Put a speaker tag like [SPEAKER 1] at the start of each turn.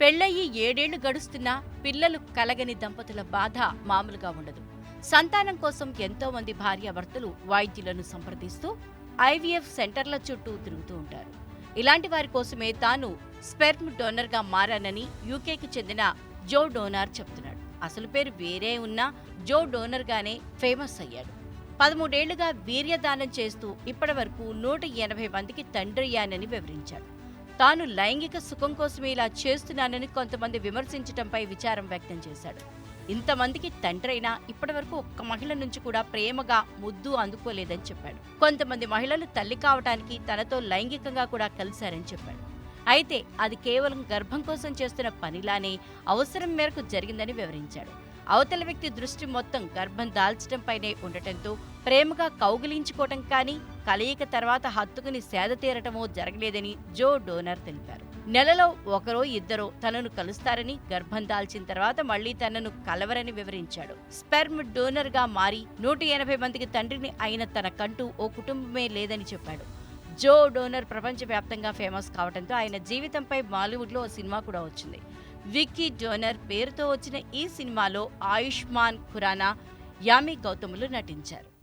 [SPEAKER 1] పెళ్ళయి ఏడేళ్ళు గడుస్తున్నా పిల్లలు కలగని దంపతుల బాధ మామూలుగా ఉండదు. సంతానం కోసం ఎంతో మంది భార్యాభర్తలు వైద్యులను సంప్రదిస్తూ ఐవీఎఫ్ సెంటర్ల చుట్టూ తిరుగుతూ ఉంటారు. ఇలాంటి వారి కోసమే తాను స్పెర్మ్ డోనర్గా మారానని యూకేకి చెందిన జో డోనార్ చెప్తున్నాడు. అసలు పేరు వేరే ఉన్నా జో డోనర్గానే ఫేమస్ అయ్యాడు. పదమూడేళ్ళుగా వీర్యదానం చేస్తూ ఇప్పటివరకు నూట ఎనభై మందికి తండ్రయ్యానని వివరించాడు. తాను లైంగిక సుఖం కోసమే ఇలా చేస్తున్నానని కొంతమంది విమర్శించటంపై విచారం వ్యక్తం చేశాడు. ఇంతమందికి తండ్రైనా ఇప్పటివరకు ఒక్క మహిళ నుంచి కూడా ప్రేమగా ముద్దు అందుకోలేదని చెప్పాడు. కొంతమంది మహిళలు తల్లి కావటానికి తనతో లైంగికంగా కూడా కలిశారని చెప్పాడు. అయితే అది కేవలం గర్భం కోసం చేస్తున్న పనిలానే అవసరం మేరకు జరిగిందని వివరించాడు. అవతల వ్యక్తి దృష్టి మొత్తం గర్భం దాల్చడంపైనే ఉండటంతో ప్రేమగా కౌగిలించుకోవటం కానీ కలయిక తర్వాత హత్తుకుని సేద తీరటమో జరగలేదని జో డోనర్ తెలిపారు. నెలలో ఒకరో ఇద్దరో తనను కలుస్తారని గర్భం దాల్చిన తర్వాత మళ్ళీ తనను కలవరని వివరించాడు. స్పెర్మ్ డోనర్గా మారి నూట ఎనభై మందికి తండ్రిని అయిన తనకంటూ ఓ కుటుంబమే లేదని చెప్పాడు. జో డోనర్ ప్రపంచవ్యాప్తంగా ఫేమస్ కావడంతో ఆయన జీవితంపై బాలీవుడ్లో ఓ సినిమా కూడా వచ్చింది. విక్కీ డోనర్ పేరుతో వచ్చిన ఈ సినిమాలో ఆయుష్మాన్ ఖురానా యామి గౌతములు నటించారు.